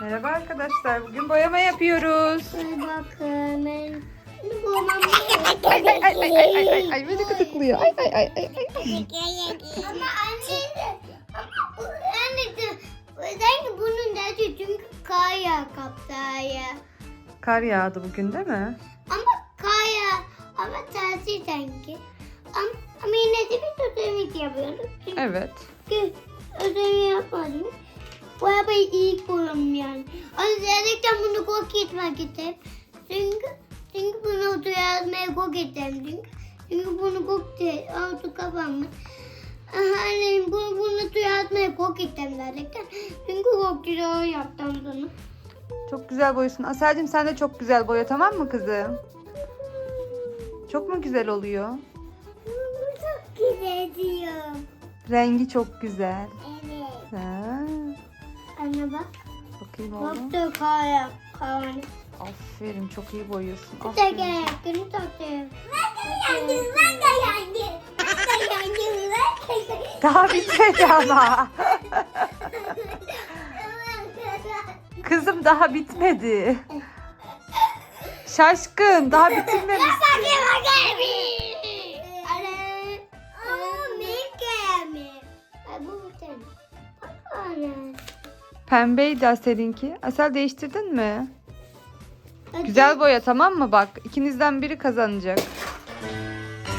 Merhaba arkadaşlar. Bugün boyama yapıyoruz. Ay bakın Ay ay ay ay ay ay ay beni gıdıklıyor. Ay ay ay ay ay. Ama anne de ama bu anne de sanki bunun derdi çünkü kar yağ kaptaya. Kar yağdı bugün değil mi? Ama kar yağ ama tatil sanki. Ama, ama yine de bir ödevi yapıyorduk. Çünkü Evet. ödevi yapmadım. Bu arabayı iyi koyuyorum yani. Gerçekten bunu kok gitmek istedim. Çünkü çünkü bunu otuya yazmaya kok istedim. Çünkü, çünkü bunu kok diye auto kapanmış. Hani bunu bunu otuya yazmaya kok istedim gerçekten. Çünkü kok güzel yaptım bunu. Çok güzel boyuyorsun. Aselcim sen de çok güzel boya tamam mı kızım? Çok mu güzel oluyor? Bu çok güzel diyor. Rengi çok güzel. Evet. Ha, Anne bak. bakayım oğlum. Da kaya. Kaya. Aferin çok iyi boyuyorsun. Bir Aferin. de günü takıyorum. Ben de yandım. Ben de yandım. Ben de. Ben. Daha bitmedi ama. Kızım daha bitmedi. Şaşkın daha bitirmemiş. Bakayım bakayım. Pembeydi Asel'inki. Asel değiştirdin mi? Güzel boya tamam mı bak? ikinizden biri kazanacak.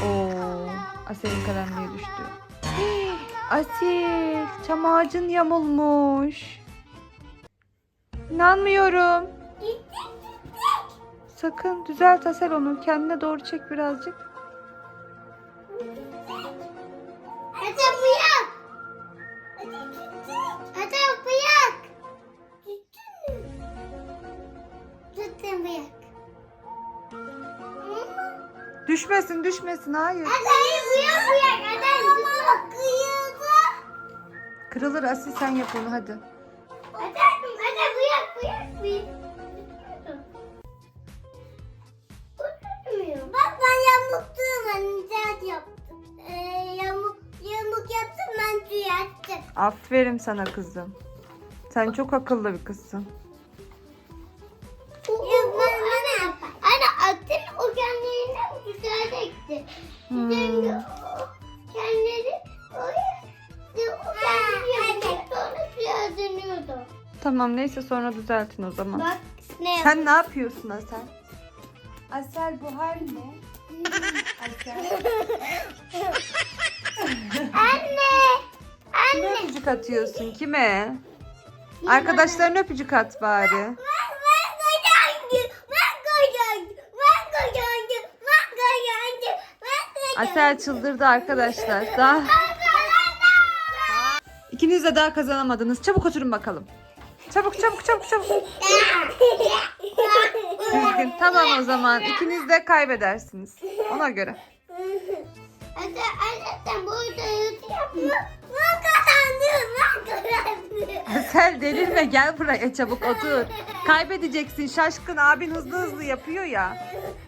Oo, Asel'in kalemliği düştü. Hii, Asil, çam ağacın yamulmuş. İnanmıyorum. Sakın düzelt Asel onu. Kendine doğru çek birazcık. Bıyak. Düşmesin düşmesin hayır. Hadi bıyak bıyak. Ama kıyıldı. Kırılır Asil sen yap onu hadi. Hadi hadi bıyak bıyak bıyak. Bak ben yamuktum ben yaptım. Ee, yamuk, yamuk yaptım ben düzelttim. Aferin sana kızım. Sen çok akıllı bir kızsın. Tamam neyse sonra düzeltin o zaman. Bak ne Sen ne yapıyorsun Asel? Asel bu hal ne? Asel. Anne! Kime Anne! öpücük atıyorsun? Kime? Arkadaşlarına öpücük at bari. Ben, ben kazandım! Ben kazandım! Ben kazandım! Ben kazandım! Ben kazandım! Asel çıldırdı arkadaşlar. Daha ikiniz de daha kazanamadınız. Çabuk oturun bakalım. Çabuk çabuk çabuk çabuk. Düzgün. Tamam o zaman. İkiniz de kaybedersiniz. Ona göre. Hadi anne sen burada yapma. Ben kazandım! Ben kazandım! Asel delirme gel buraya çabuk otur. Kaybedeceksin şaşkın abin hızlı hızlı yapıyor ya.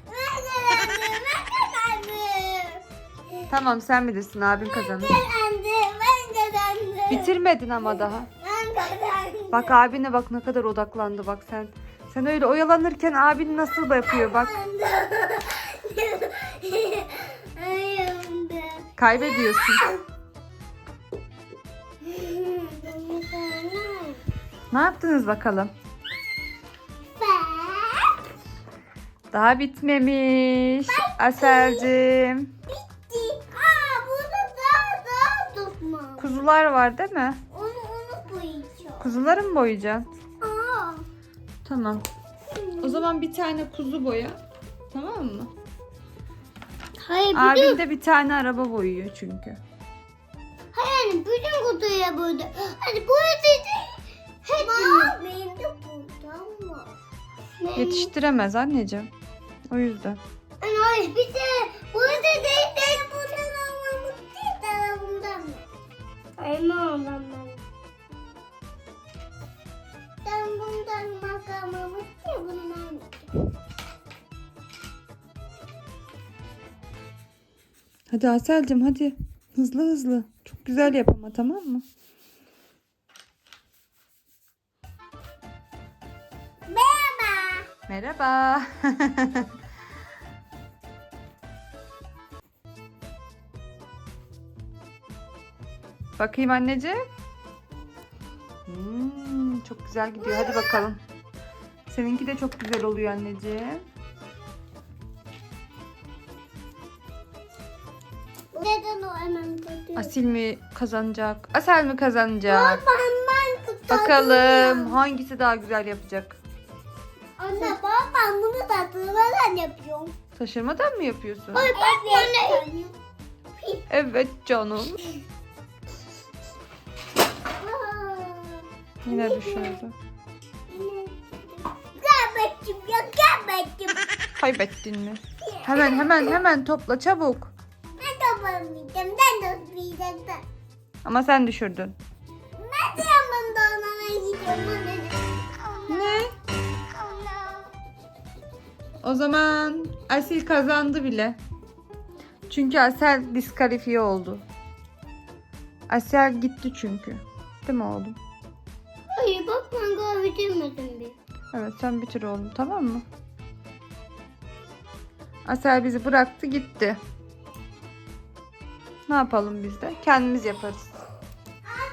Ben kazandım! Ben kazandım! Tamam sen bilirsin abin kazanır. Kazandım! Ben kazandım! Bitirmedin ama daha. Ben kazandım! Bak abine bak ne kadar odaklandı bak sen. Sen öyle oyalanırken abin nasıl yapıyor bak. Kaybediyorsun. Ne yaptınız bakalım? Daha bitmemiş. Aselcim. bitti. Aa burada daha daha tutma. Kuzular var değil mi? Kuzuları mı boyayacaksın? Aa. Tamam. O zaman bir tane kuzu boya. Tamam mı? Hayır Abin de bir tane araba boyuyor çünkü. Hayır bütün kutuya burada. Hadi burası değil. Hepsini. Benim de burada var. Yetiştiremez anneciğim. O yüzden. Ay, Hayır bir de burada değil Hadi Aselcim hadi. Hızlı hızlı. Çok güzel yap ama tamam mı? Merhaba. Bakayım anneciğim. Hmm, çok güzel gidiyor. Hadi bakalım. Seninki de çok güzel oluyor anneciğim. Asil mi kazanacak? Asel mi kazanacak? Ben ben tutarım. Bakalım hangisi daha güzel yapacak? Anne baba ben bunu tatlılardan yapıyorum. Taşırmadan mı yapıyorsun? Ay bak evet. Evet canım. Yine düşürdü. Kaybettim ya kaybettim. Kaybettin mi? Hemen hemen hemen topla çabuk. Ben toplamayacağım. Ben de toplayacaktım. Ama sen düşürdün. Ben de yanımda onlara gidiyorum. Ne? O zaman Asil kazandı bile. Çünkü Asel diskalifiye oldu. Asel gitti çünkü. Değil mi oğlum? Hayır bak ben daha bitirmedim bir. Evet sen bitir oğlum tamam mı? Asel bizi bıraktı gitti. Ne yapalım biz de? Kendimiz yaparız.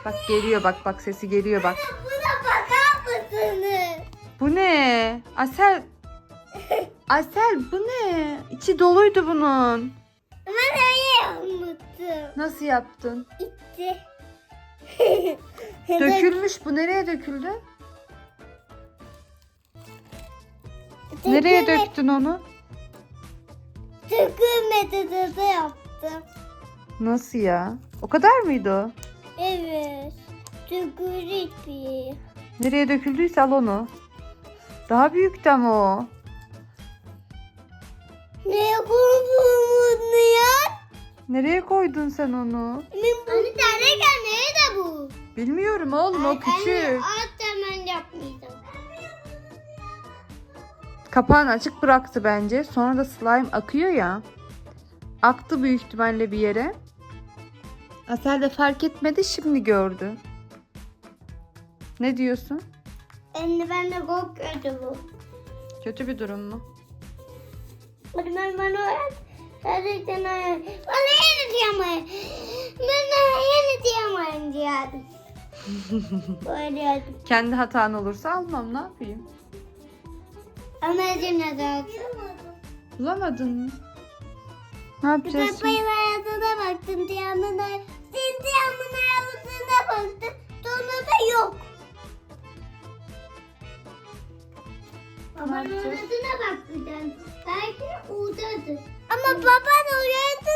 Bak geliyor bak bak sesi geliyor bak. Buna bakar mısınız? Bu ne? Asel Asel bu ne? İçi doluydu bunun. Ben öyle yapmıştım. Nasıl yaptın? İtti. Dökülmüş bu nereye döküldü? Nereye döktün onu? Dökülmedi de yaptım. Nasıl ya? O kadar mıydı o? Evet. Dökülük bir. Nereye döküldüyse al onu. Daha büyüktü ama o. Ne koyduğumu ya? Nereye koydun sen onu? Anne derken nerede bu? Bilmiyorum oğlum o küçük. at hemen yapmayacağım. Kapağını açık bıraktı bence. Sonra da slime akıyor ya. Aktı büyük ihtimalle bir yere. Asel de fark etmedi şimdi gördü. Ne diyorsun? Anne ben de korkuyordum bu. Kötü bir durum mu? Ben bana öğret. Gerçekten öğret. Bana yeni diyamayın. Bana yeni diyamayın diyordum. Böyle. Kendi hatan olursa almam ne yapayım? Ama yine de Bulamadın mı? Ne yapacağız Papayın şimdi? hayatına baktım diyamına. Sen diyamın hayatına baktın. Sonra da yok. Babanın yapacağız? odasına bakmayacaksın. Belki oradadır. Ama baban uyardı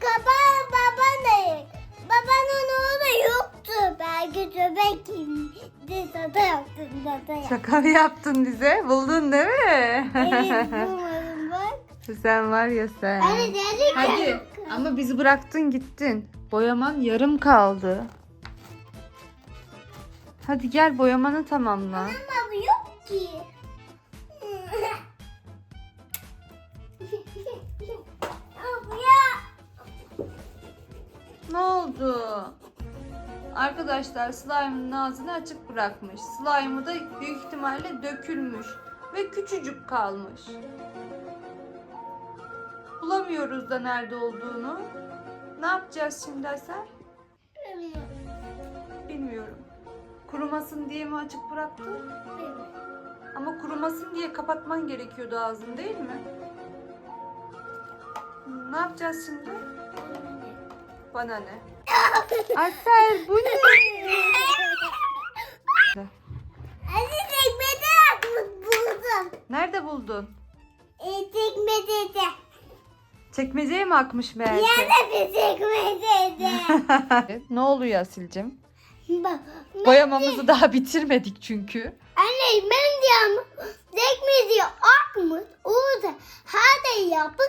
kaba baban da yok. Babanın orada yoktu. Belki köpek kimdi. Sada yaptın sada yaptın. Şaka mı yaptın bize? Buldun değil mi? Evet bulmadım bak. sen var ya sen. Anne gerçekten. Hadi ama bizi bıraktın gittin. Boyaman yarım kaldı. Hadi gel boyamanı tamamla. Ama bu yok ki. Ne oldu? Arkadaşlar slime'ın ağzını açık bırakmış. Slime'ı da büyük ihtimalle dökülmüş. Ve küçücük kalmış. Bulamıyoruz da nerede olduğunu. Ne yapacağız şimdi Asel? Bilmiyorum. Kurumasın diye mi açık bıraktın? Ama kurumasın diye kapatman gerekiyordu ağzını değil mi? Ne yapacağız şimdi? Bana ne? Asel bu ne? Hadi tekmede buldum. Nerede buldun? E, tekmede. Çekmeceye mi akmış meğerse? Yine bir tekmede. ne oluyor Asil'cim? Bak. Boyamamızı daha bitirmedik çünkü. Anne ben diyorum tekmede akmış. Orada şey yapmış.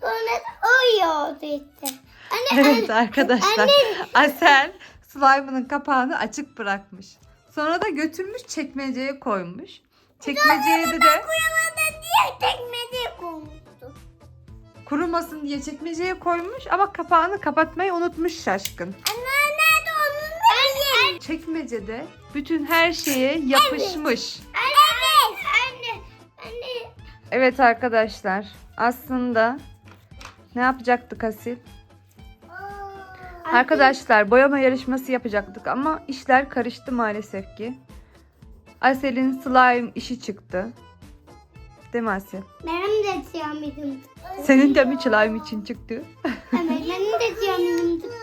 Sonra da o yoldu işte. Anne, Evet arkadaşlar. Anne. Asel slime'ının kapağını açık bırakmış. Sonra da götürmüş çekmeceye koymuş. Çekmeceye de de diye tekmede koymuştum. Kurumasın diye çekmeceye koymuş ama kapağını kapatmayı unutmuş şaşkın. Anne nerede onun Anne. Çekmecede bütün her şeye yapışmış. Evet. Anne. Evet arkadaşlar. Aslında ne yapacaktık Asil? Arkadaşlar boyama yarışması yapacaktık ama işler karıştı maalesef ki. Asel'in slime işi çıktı. Değil mi Asel? Benim de siyahım Senin de mi slime için çıktı? Evet benim de siyahım çıktı.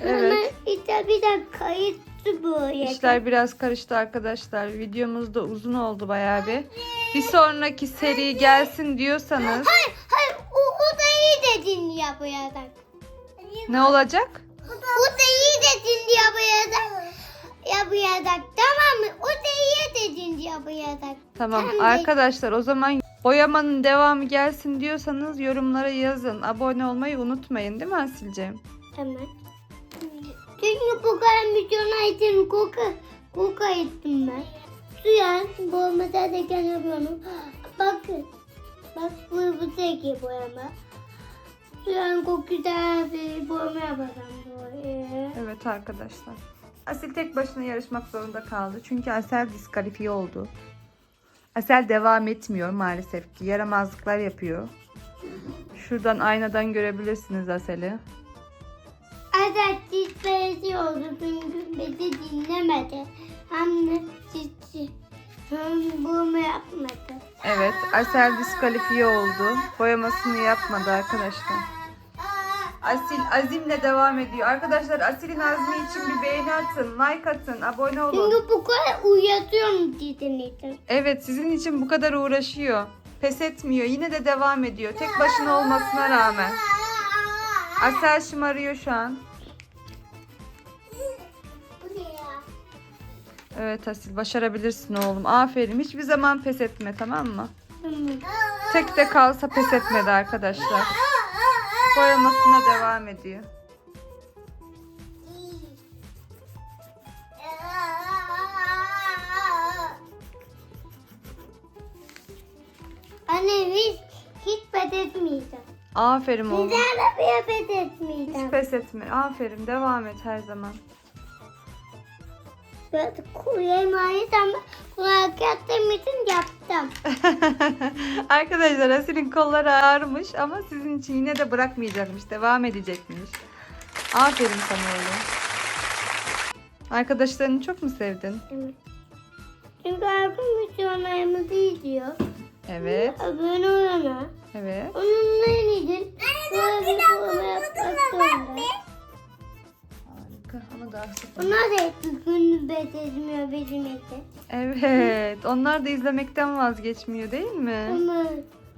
Evet. Ama işte bir de kayıttı bu. İşler biraz karıştı arkadaşlar. Videomuz da uzun oldu bayağı bir. Bir sonraki seri gelsin diyorsanız Hayır, hayır o, o da iyi dedin ya bu yadak. ne olacak? O da iyi dedin ya bu yadak. Ya bu yadak tamam Tamam Tamam, arkadaşlar o zaman boyamanın devamı gelsin diyorsanız yorumlara yazın. Abone olmayı unutmayın değil mi Asilciğim? Tamam. Çünkü bu kadar milyona için koka, koka ettim ben. Suya boğmada da yapıyorum. Bakın. Bak bu bu teki boyama. Suyan çok güzel bir boyama yapacağım böyle. Evet arkadaşlar. Asil tek başına yarışmak zorunda kaldı. Çünkü Asel diskalifiye oldu. Asel devam etmiyor maalesef ki. Yaramazlıklar yapıyor. Şuradan aynadan görebilirsiniz Asel'i. Azat çizmesi oldu çünkü beni dinlemedi. Hem de. Hem boyama yapmadı. Evet Asel diskalifiye oldu. Boyamasını yapmadı arkadaşlar. Asil azimle devam ediyor. Arkadaşlar Asil'in azmi için bir beğeni atın, like atın, abone olun. Çünkü bu kadar uyatıyorum dizin için. Evet sizin için bu kadar uğraşıyor. Pes etmiyor. Yine de devam ediyor. Tek başına olmasına rağmen. Asel şımarıyor şu an. Evet Asil başarabilirsin oğlum. Aferin. Hiçbir zaman pes etme tamam mı? Tek de kalsa pes etmedi arkadaşlar. Boyamasına devam ediyor. Anne hiç, hiç pes etmeyeceğim. Aferin oğlum. Sizlerle bir pes etmeyeceğim. Hiç pes etme. Aferin. Devam et her zaman. Ben ama kulak yaptığım için yaptım. Arkadaşlar Asil'in kolları ağrımış ama sizin için yine de bırakmayacakmış. Devam edecekmiş. Aferin sana oğlum. Arkadaşlarını çok mu sevdin? Evet. Çünkü arkadaşlarımız izliyor. Evet. Abone olana. Evet. Onunla nedir? Böyle bir forma yapmak zorunda. Harika. Ama daha sık. Onlar da hiçbir gün bizim için. Evet. Onlar da izlemekten vazgeçmiyor değil mi? Ama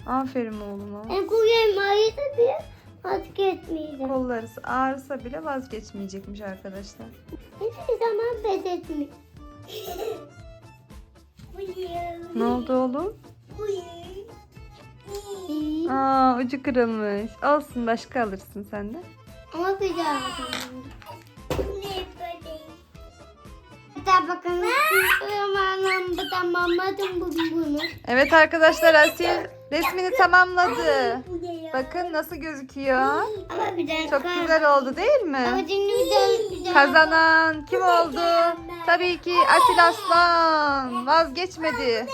Aferin oğluma. ben kuryeyi mayıda bir vazgeçmeyeceğim. Kolları ağrısa bile vazgeçmeyecekmiş arkadaşlar. Hiçbir zaman pes etmiyor. Ne oldu oğlum? Aa ucu kırılmış. Olsun başka alırsın sen de. Ama güzel. Evet arkadaşlar Asil resmini tamamladı. Bakın nasıl gözüküyor. Çok güzel oldu değil mi? Kazanan kim oldu? Tabii ki Asil Aslan. Vazgeçmedi.